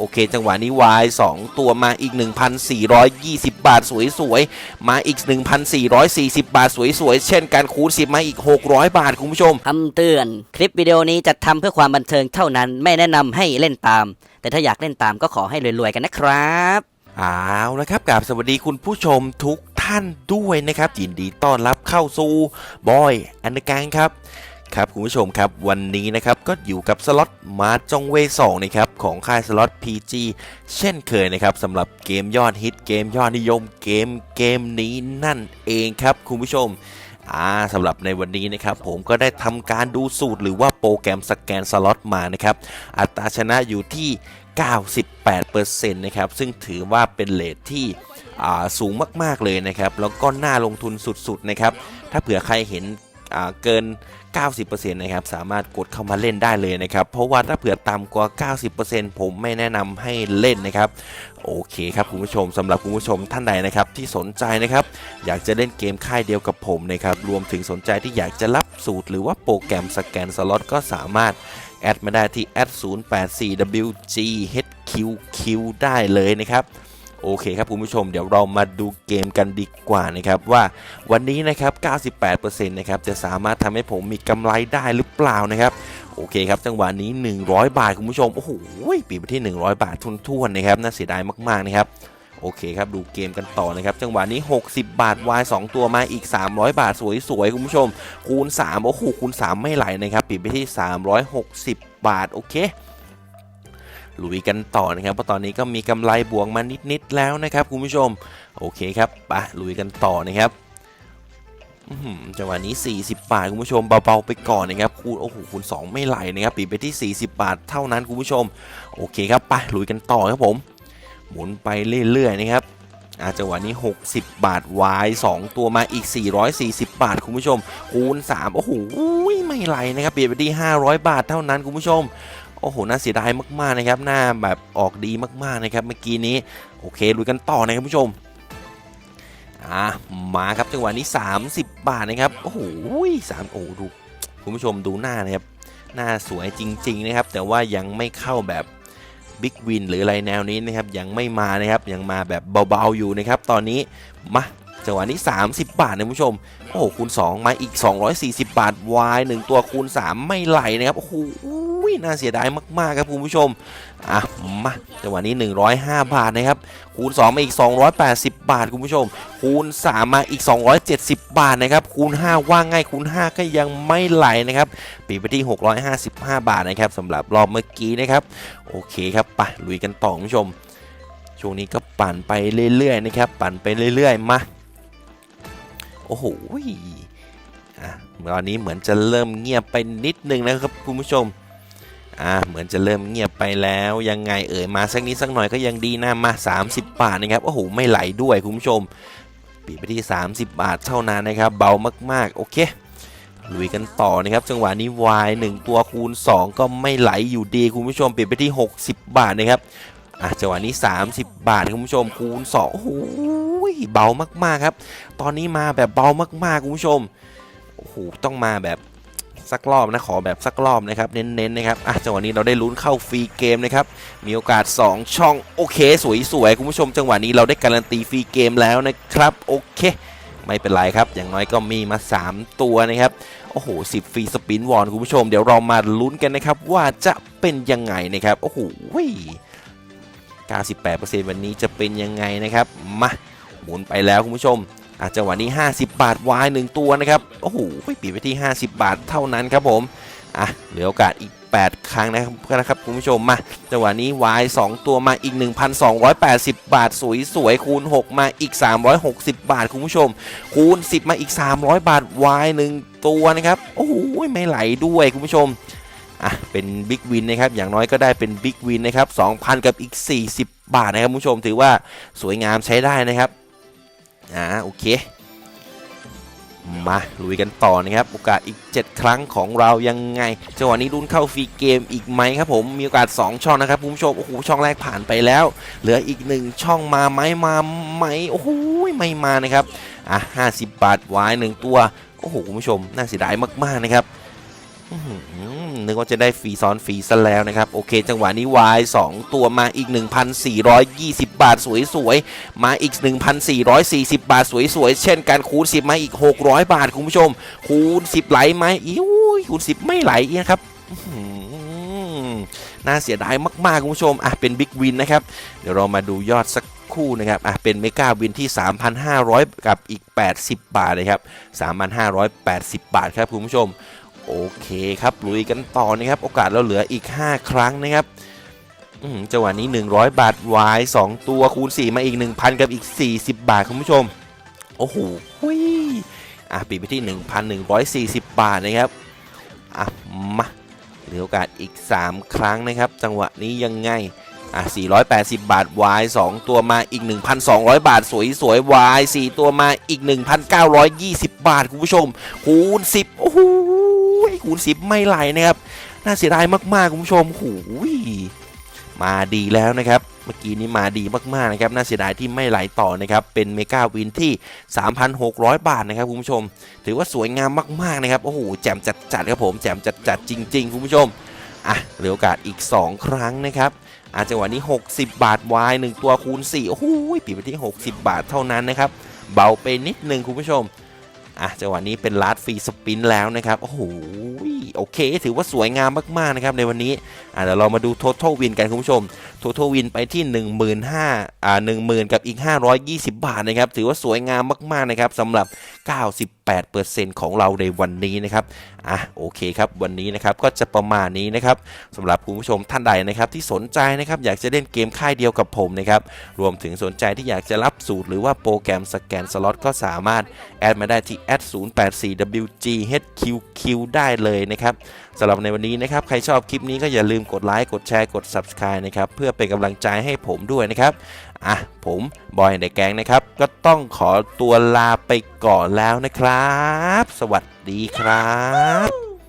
โอเค จังหวะนี้ Y 2ตัวมาอีก 1,420 บาทสวยๆ มาอีก 1,440 บาทสวยๆ เช่นการคูณ10 มาอีก 600 บาท คุณผู้ชมคำเตือน คลิปวิดีโอนี้จัดทำเพื่อความบันเทิงเท่านั้นไม่แนะนำให้เล่นตาม แต่ถ้าอยากเล่นตามก็ขอให้รวยๆ กันนะครับเอาละครับกราบสวัสดีคุณผู้ชมทุกท่านด้วยนะครับยินดีต้อนรับเข้าสู่บอยอันเดอร์แกงครับ ครับคุณผู้ชมครับวันนี้นะครับก็อยู่กับสล็อตมาจงเวสองนะครับของค่ายสล็อต PG เช่นเคยนะครับสำหรับเกมยอดฮิตเกมยอดนิยมเกมเกมนี้นั่นเองครับคุณผู้ชมอ่าสำหรับในวันนี้นะครับผมก็ได้ทำการดูสูตรหรือว่าโปรแกรมสแกนสล็อตมานะครับอัตราชนะอยู่ที่ 98%นะครับซึ่งถือว่าเป็นเลทที่อ่าสูงมากๆเลยนะครับแล้วก็น่าลงทุนสุดๆนะครับถ้าเผื่อใครเห็น เกิน 90%นะครับสามารถกดเข้ามาเล่นได้เลยนะครับเพราะว่าถ้าเผื่อต่ำกว่า 90%ผมไม่แนะนำให้เล่นนะครับโอเคครับคุณผู้ชมสำหรับคุณผู้ชมท่านใดนะครับที่สนใจนะครับอยากจะเล่นเกมค่ายเดียวกับผมนะครับรวมถึงสนใจที่อยากจะรับสูตร หรือว่าโปรแกรมสแกนสล็อตก็สามารถแอดมาได้ที่ @084wghqq ได้เลยนะครับ โอเคครับคุณผู้ชมเดี๋ยวเรามาดูเกมกันดีกว่านะครับว่าวันนี้นะครับ 98%นะครับจะสามารถทำให้ผมมีกำไรได้หรือเปล่านะครับโอเคครับจังหวะนี้ 100 บาทคุณผู้ชมโอ้โหปีไปที่ 100 บาททุนๆนะครับน่าเสียดายมากๆนะครับโอเคครับดูเกมกันต่อนะครับจังหวะนี้ 60 บาท Y 2ตัวมาอีก 300 บาทสวยๆคุณผู้ชม คูณ3โอ้โหคูณ 3 ไม่ไหลนะครับปิดไปที่ 360 บาทโอเค ลุยกันต่อนะครับเพราะตอนนี้ก็มีกำไรบวกมานิดๆแล้วนะครับคุณผู้ชมโอเคครับไปลุยกันต่อนะครับจังหวะนี้ 40 บาท คุณผู้ชมเบาๆไปก่อนนะครับคูณโอ้โหคูณ2 ไม่ไหลนะครับปิดไปที่ 40 บาทเท่านั้นคุณผู้ชม โอเคครับไปลุยกันต่อครับผม หมุนไปเรื่อยๆนะครับอาจังหวะนี้ 60 บาท Y 2ตัวมาอีก 440 บาท คุณผู้ชม คูณ 3 โอ้โหไม่ไหลนะครับปลี่ยนไปที่ 500 บาทเท่านั้นคุณผู้ชม โอ้โห น่าเสียดายมากๆนะครับ หน้าแบบออกดีมากๆนะครับ เมื่อกี้นี้ โอเคลุยกันต่อนะครับคุณผู้ชม อ่า มาครับจังหวะนี้ 30 บาทนะครับ โอ้โหสามโอ้ดู คุณผู้ชมดูหน้านะครับ หน้าสวยจริง ๆ นะครับ แต่ว่ายังไม่เข้าแบบบิ๊กวินหรืออะไรแนวนี้นะครับ ยังไม่มานะครับ ยังมาแบบเบาๆอยู่นะครับ ตอนนี้ มาจังหวะนี้ 30 บาทนะคุณผู้ชม โอ้โหคูณ 2 มาอีก 240 บาท Y 1ตัวคูณ 3 ไม่ไหลนะครับ โอ้โห น่าเสียดายมากๆครับคุณผู้ชมอะมาจังหวะนี้ 105 บาทนะครับคูณ 2 มาอีก 280 บาทคุณผู้ชม คูณ 3 มาอีก 270 บาทนะครับคูณ 5 ว่างง่ายคูณ 5 ก็ยังไม่ไหลนะครับปีไปที่ 655 บาทนะครับสำหรับรอบเมื่อกี้นะครับโอเคครับไปลุยกันต่อคุณผู้ชม ช่วงนี้ก็ปั่นไปเรื่อยๆนะครับปั่นไปเรื่อยๆมาโอ้โหอะตอนนี้เหมือนจะเริ่มเงียบไปนิดนึงนะครับคุณผู้ชม อ่าเหมือนจะเริ่มเงียบไปแล้วยังไงเอ่ยมาสักนิดสักหน่อยก็ยังดีนะมา 30 บาทนะครับโอ้โหไม่ไหลด้วยคุณผู้ชมปิดไปที่ 30 บาทเท่านั้นนะครับ เบามากๆ โอเคลุยกันต่อนะครับ จังหวะนี้ Y 1ตัวคูณ 2 ก็ไม่ไหลอยู่ดีคุณผู้ชมปิดไปที่ 60 บาทนะครับอะจังหวะนี้ 30 บาทคุณผู้ชมคูณ2โอ้โหเบามากๆครับ ตอนนี้มาแบบเบามากๆคุณผู้ชมโอ้โหต้องมาแบบ สักรอบนะขอแบบสักรอบนะครับเน้นๆนะครับอะจังหวะนี้เราได้ลุ้นเข้าฟรีเกมนะครับมีโอกาส 2 ช่องโอเค สวยๆคุณผู้ชม จังหวะนี้เราได้การันตีฟรีเกมแล้วนะครับโอเค ไม่เป็นไรครับอย่างน้อยก็มีมา 3 ตัวนะครับโอ้โห10ฟรีสปินวอนคุณผู้ชมเดี๋ยวเรามาลุ้นกันนะครับว่าจะเป็นยังไงนะครับโอ้โห98%วันนี้จะเป็นยังไงนะครับมาหมุนไปแล้วคุณผู้ชม อาจังหวะนี้ 50 บาทวาย1ตัวนะครับ โอ้โหปิดไปที่ 50 บาทเท่านั้นครับผมอะเหลือโอกาสอีก 8 ครั้งนะครับนะครับคุณผู้ชมมาจังหวะนี้วาย 2 ตัวมาอีก 1,280 บาท สวยๆคูณ 6 มาอีก 360 บาทคุณผู้ชม คูณ 10 มาอีก 300 บาทวาย 1 ตัวนะครับ โอ้โหไม่ไหลด้วยคุณผู้ชมอะเป็นบิ๊กวินนะครับอย่างน้อยก็ได้เป็นบิ๊กวินนะครับ2,000 กับอีก 40 บาทนะครับคุณผู้ชมถือว่าสวยงามใช้ได้นะครับ อ่าโอเค มาลุยกันต่อนะครับโอกาสอีก 7 ครั้งของเรายังไงจังหวะนี้ลุ้นเข้าฟรีเกมอีกไหมครับผมมีโอกาส 2 ช่องนะครับคุณผู้ชมโอ้โหช่องแรกผ่านไปแล้ว เหลืออีก 1 ช่องมาไหมมาไหมโอ้โหไม่มานะครับอะ50 บาทวายหนึ่งตัวโอ้โหคุณผู้ชมน่าเสียดายมากๆนะครับ นึกว่าจะได้ฟรีซ้อนฟรีซะแล้วนะครับ โอเค จังหวะนี้วาย2ตัวมาอีก 1,420 บาทสวยๆ มาอีก 1,440 บาทสวยๆ เช่นการคูณ 10 มาอีก 600 บาท คุณผู้ชม คูณ 10 ไหลไหมอิ้วคูณ 10 ไม่ไหลนะครับน่าเสียดายมากๆ คุณผู้ชมอะเป็นบิ๊กวินนะครับ เดี๋ยวเรามาดูยอดสักคู่นะครับอะเป็นเมกาวินที่ 3,500 กับอีก 80 บาทนะครับ 3,580 บาทครับคุณผู้ชม โอเคครับลุยกันต่อนะครับ โอกาสเราเหลืออีก 5 ครั้งนะครับจังหวะนี้ 100 บาทวาย 2 ตัวคูณ 4 มาอีก 1,000 กับอีก 40 บาท คุณผู้ชม โอ้โหหุยอะปิดไปที่ 1,140 บาทนะครับ อะ มาเหลือโอกาสอีก 3 ครั้งนะครับ จังหวะนี้ยังไง อะ480 บาท Y 2 ตัวมาอีก 1,200 บาท สวยสวย Y 4 ตัวมาอีก 1,920 บาท คุณผู้ชม คูณ 10 โอ้โหคูณ 10 ไม่ไหลนะครับ น่าเสียดายมากๆ คุณผู้ชมโอ้โหมาดีแล้วนะครับ เมื่อกี้นี้มาดีมากๆนะครับ น่าเสียดายที่ไม่ไหลต่อนะครับ เป็นเมกาวินที่ 3,600 บาทนะครับคุณผู้ชม ถือว่าสวยงามมากๆนะครับ โอ้โห แจ่มจัดๆครับผม แจ่มจัดๆจริง ๆ คุณผู้ชม อะ เหลือโอกาสอีก 2 ครั้งนะครับ อาจังหวะนี้ 60 บาทวาย1ตัวคูณ4โอ้โหปิดไปที่ 60 บาทเท่านั้นนะครับ เบาไปนิดนึงคุณผู้ชม อะจังหวะนี้เป็นลาดฟรีสปินแล้วนะครับโอ้โหโอเค ถือว่าสวยงามมากๆนะครับในวันนี้อะเดี๋ยวเรามาดู total win กันคุณผู้ชม total win ไปที่ 15,000อ่า10,000 กับอีก 520 บาทนะครับถือว่าสวยงามมากๆนะครับสำหรับ 98%ของเราในวันนี้นะครับอะโอเคครับวันนี้นะครับก็จะประมาณนี้นะครับสำหรับคุณผู้ชมท่านใดนะครับที่สนใจนะครับอยากจะเล่นเกมค่ายเดียวกับผมนะครับรวมถึงสนใจที่อยากจะรับสูตรหรือว่าโปรแกรมสแกนสล็อตก็สามารถแอดมาได้ที่ @084wghqq ได้เลยนะครับสำหรับในวันนี้นะครับ ใครชอบคลิปนี้ก็อย่าลืมกดไลค์กดแชร์กด Subscribe นะครับ เพื่อเป็นกำลังใจให้ผมด้วยนะครับ อะ ผมบอยในแกงนะครับ ก็ต้องขอตัวลาไปก่อนแล้วนะครับ สวัสดีครับ